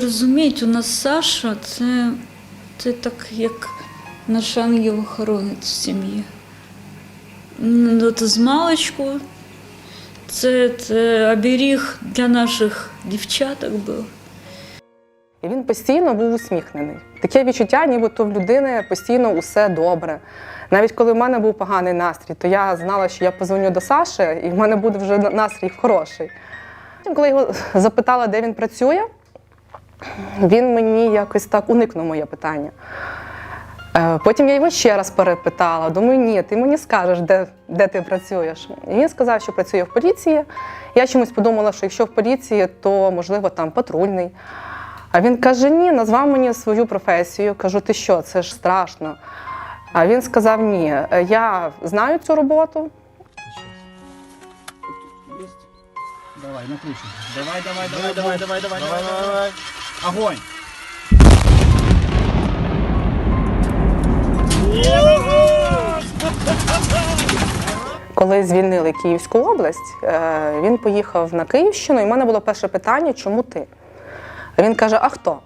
Ви розумієте, у нас Саша це, це так як наш ангел-охоронець в сім'ї. Ну, От з маличку це, це оберіг для наших дівчаток був. І він постійно був усміхнений. Таке відчуття, нібито в людини постійно усе добре. Навіть коли в мене був поганий настрій, то я знала, що я позвоню до Саші, і в мене буде вже настрій хороший. Коли його запитала, де він працює, він мені якось так уникнув моє питання. Е, потім я його ще раз перепитала, думаю, ні, ти мені скажеш, де де ти працюєш. І він сказав, що працює в поліції. Я чомусь подумала, що якщо в поліції, то, можливо, там патрульний. А він каже, ні, назвав мені свою професію. Кажу, ти що, це ж страшно. А він сказав, ні, я знаю цю роботу. Давай, накручуй. Давай, давай, давай, давай, давай, давай, давай. Огонь! Коли звільнили Київську область, е, він поїхав на Київщину, і в мене було перше питання, чому ти? Він каже: А хто?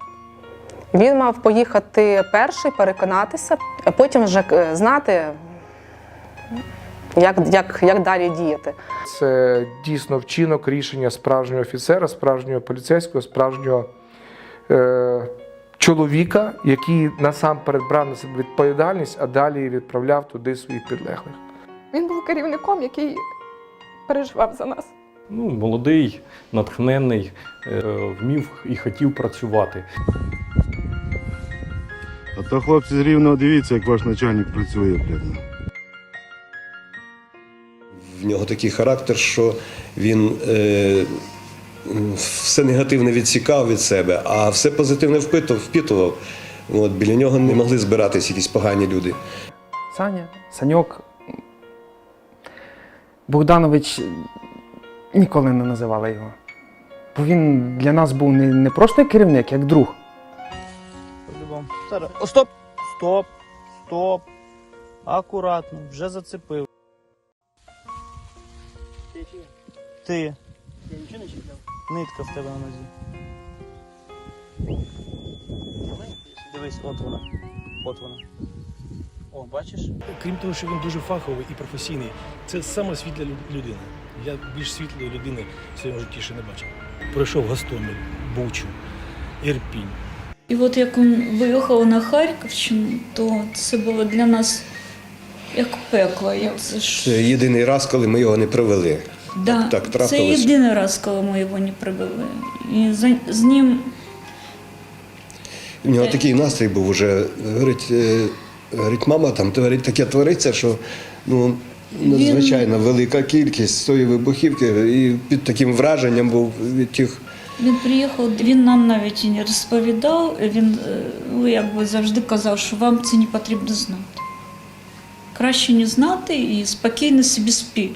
Він мав поїхати перший, переконатися, а потім вже е, знати, як, як, як далі діяти. Це дійсно вчинок рішення справжнього офіцера, справжнього поліцейського, справжнього чоловіка, який насамперед брав на себе відповідальність, а далі відправляв туди своїх підлеглих. Він був керівником, який переживав за нас. Ну, молодий, натхненний, е, вмів і хотів працювати. А то хлопці з рівного дивіться, як ваш начальник працює, блядь. ну. В нього такий характер, що він е, все негативне відсікав від себе, а все позитивне впитував, впитував. От, біля нього не могли збиратися якісь погані люди. Саня, Саньок. Богданович ніколи не називали його. Бо він для нас був не, не просто як керівник, як друг. О, стоп! Стоп! Стоп! Акуратно, вже зацепив. Ти. Я нічого не чіпляв. Нитка в тебе на нозі. Дивись, от вона. От вона. О, бачиш? Крім того, що він дуже фаховий і професійний, це саме світла людина. Я більш світлої людини в своєму житті ще не бачив. Пройшов Гостомель, Бучу, Ірпінь. І от як він виїхав на Харківщину, то це було для нас як пекло. Як це ж... Це єдиний раз, коли ми його не провели. Да, так це трапилось. єдиний раз, коли ми його не привели. І за, з ним У нього такий настрій був уже. Говорить, е, говорить, мама, там говорить, таке твориться, що ну, надзвичайно велика кількість тої вибухівки, і під таким враженням був від тих. він приїхав, він нам навіть і не розповідав. Він е, ну, якби завжди казав, що вам це не потрібно знати. Краще не знати і спокійно собі спі.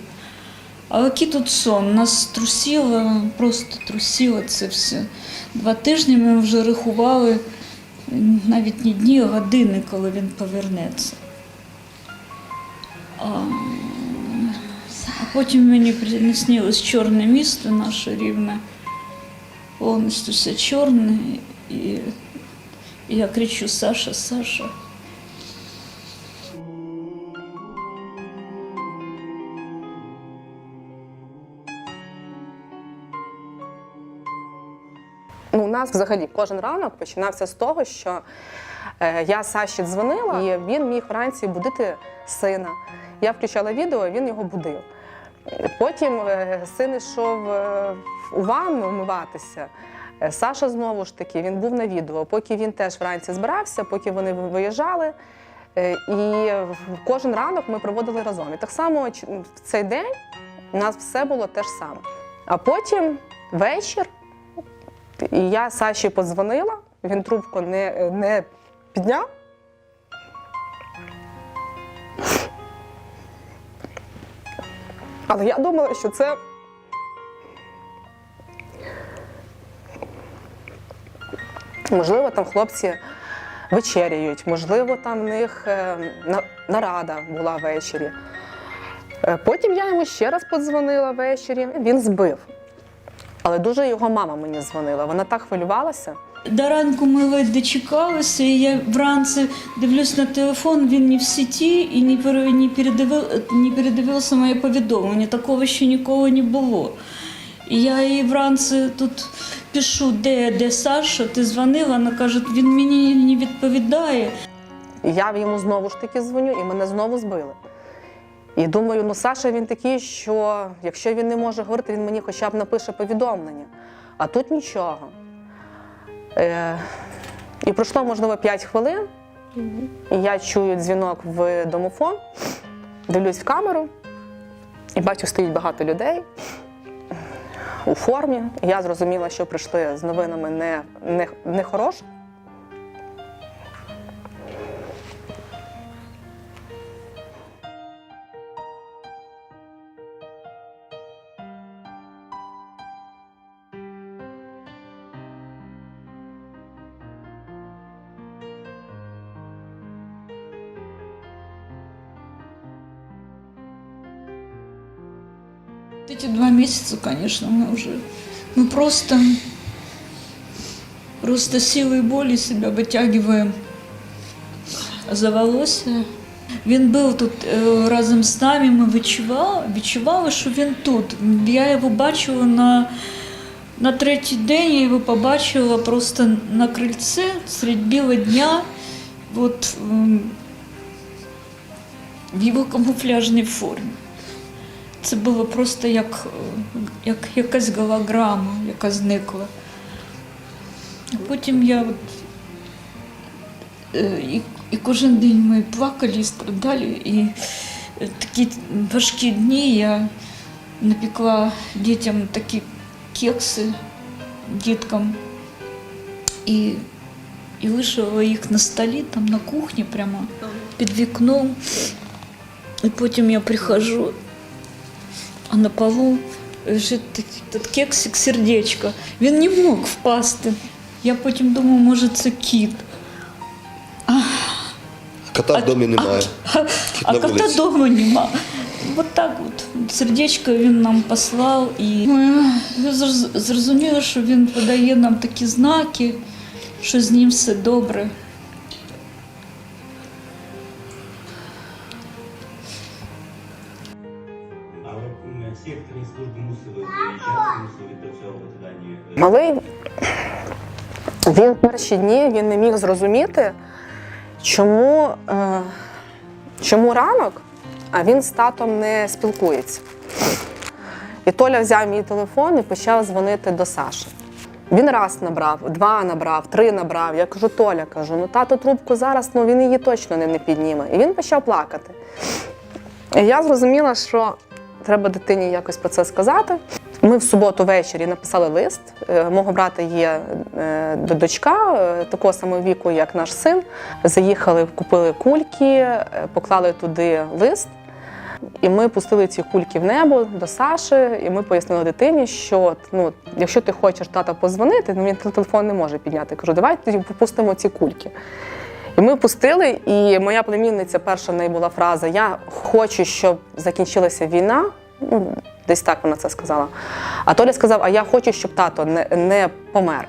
А який тут сон? Нас трусило, просто трусило це все. Два тижні ми вже рахували навіть не дні, а години, коли він повернеться. А, потім мені приснилось чорне місто наше рівне, повністю все чорне. І я кричу Саша, Саша. Ну, у нас взагалі кожен ранок починався з того, що е, я Саші дзвонила, і він міг вранці будити сина. Я включала відео, він його будив. Потім е, син йшов е, у ванну вмиватися. Е, Саша знову ж таки він був на відео. Поки він теж вранці збирався, поки вони виїжджали. Е, І кожен ранок ми проводили разом. І так само в цей день у нас все було те ж саме. А потім вечір. І я Саші подзвонила, він трубку не, не підняв. Але я думала, що це. Можливо, там хлопці вечеряють, можливо, там в них е, на- нарада була ввечері. Е, Потім я йому ще раз подзвонила ввечері, він збив. Але дуже його мама мені дзвонила. Вона так хвилювалася. До ранку ми ледь дочекалися, і я вранці дивлюсь на телефон, він не в сіті і не, пере- передивив, не передивився моє повідомлення. Такого ще ніколи не було. І я їй вранці тут пишу, де, де Саша, ти дзвонила, вона каже, він мені не відповідає. Я йому знову ж таки дзвоню, і мене знову збили. І думаю, ну Саша він такий, що якщо він не може говорити, він мені хоча б напише повідомлення. А тут нічого. Е, і пройшло, можливо, 5 хвилин, і я чую дзвінок в домофон, дивлюсь в камеру і бачу, стоїть багато людей у формі. Я зрозуміла, що прийшли з новинами не, не, не хорошими. Эти два месяца, конечно, мы уже, мы просто, просто силой боли себя витягуємо за волосся. Він був тут е, разом з нами, ми відчували, відчували, що він тут. Я його бачила на, на третій день, я його побачила просто на крильці серед білого дня. От, м, в його камуфляжній формі. Це було просто як, як якась голограма, яка зникла. Потім я от, е, і, і кожен день ми плакали і страдали. І е, такі важкі дні я напекла дітям такі кекси діткам і, і лишила їх на столі, там на кухні, прямо під вікном. І потім я приходжу, а на полу лежить такий кексик сердечко. Він не мог впасти. Я потім думаю, може, це кіт. Кота в домі немає. А, а на кота вулиці. дома нема. Вот так от. Сердечко він нам послав, і ми зрозуміли, що він подає нам такі знаки, що з ним все добре. Малий він перші дні він не міг зрозуміти, чому, е, чому ранок, а він з татом не спілкується. І Толя взяв мій телефон і почав дзвонити до Саші. Він раз набрав, два набрав, три набрав. Я кажу, Толя, кажу, ну тато трубку зараз, ну він її точно не, не підніме. І він почав плакати. І я зрозуміла, що треба дитині якось про це сказати. Ми в суботу ввечері написали лист. Е, Мого брата є е, дочка е, такого самого віку, як наш син. Заїхали, купили кульки, поклали туди лист. І ми пустили ці кульки в небо до Саші, і ми пояснили дитині, що ну, якщо ти хочеш тата позвонити, ну він телефон не може підняти. Кажу, давай тоді попустимо ці кульки. І ми пустили, і моя племінниця, перша в неї була фраза: Я хочу, щоб закінчилася війна. Десь так вона це сказала. А Толя сказав: А я хочу, щоб тато не, не помер.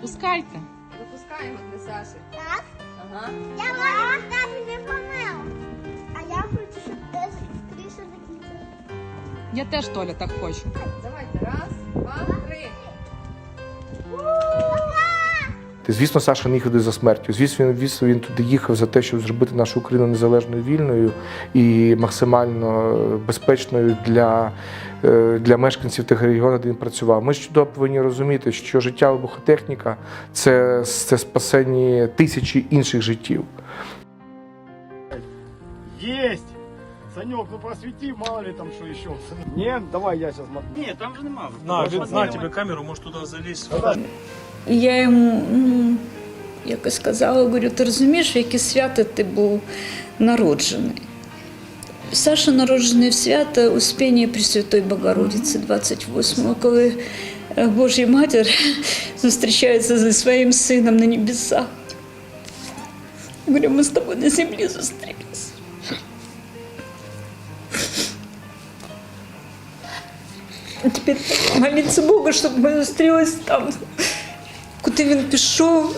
Пускайте. Випускаємо для Саші. Так? Ага. Я маю стати не помилу. А я хочу, щоб теж скоріше закінчили. Я теж Толя так хочу. Давайте, раз, два, три. Звісно, Саша не їхав туди за смертю. Звісно, він, він туди їхав за те, щоб зробити нашу Україну незалежною, вільною і максимально безпечною для, е, для мешканців тих регіонів, де він працював. Ми ж чудово повинні розуміти, що життя вибухотехніка це, це спасені тисячі інших життів. Есть! Санек, ну просвети, мало ли там что еще. Нет, давай я сейчас мотну. Ні, там же нема. На, він на тебе камеру, може туди залізь. І я йому ну, якось сказала, говорю, ти розумієш, в яке свято ти був народжений? Саша народжений в свято Успіння Пресвятої Богородиці 28-го, коли е, Божа Матір зустрічається зі своїм сином на небесах. Я говорю, ми з тобою на землі зустрілися. А Теперь молиться Богу, чтобы мы зустрілись там, куди Куди він пішов,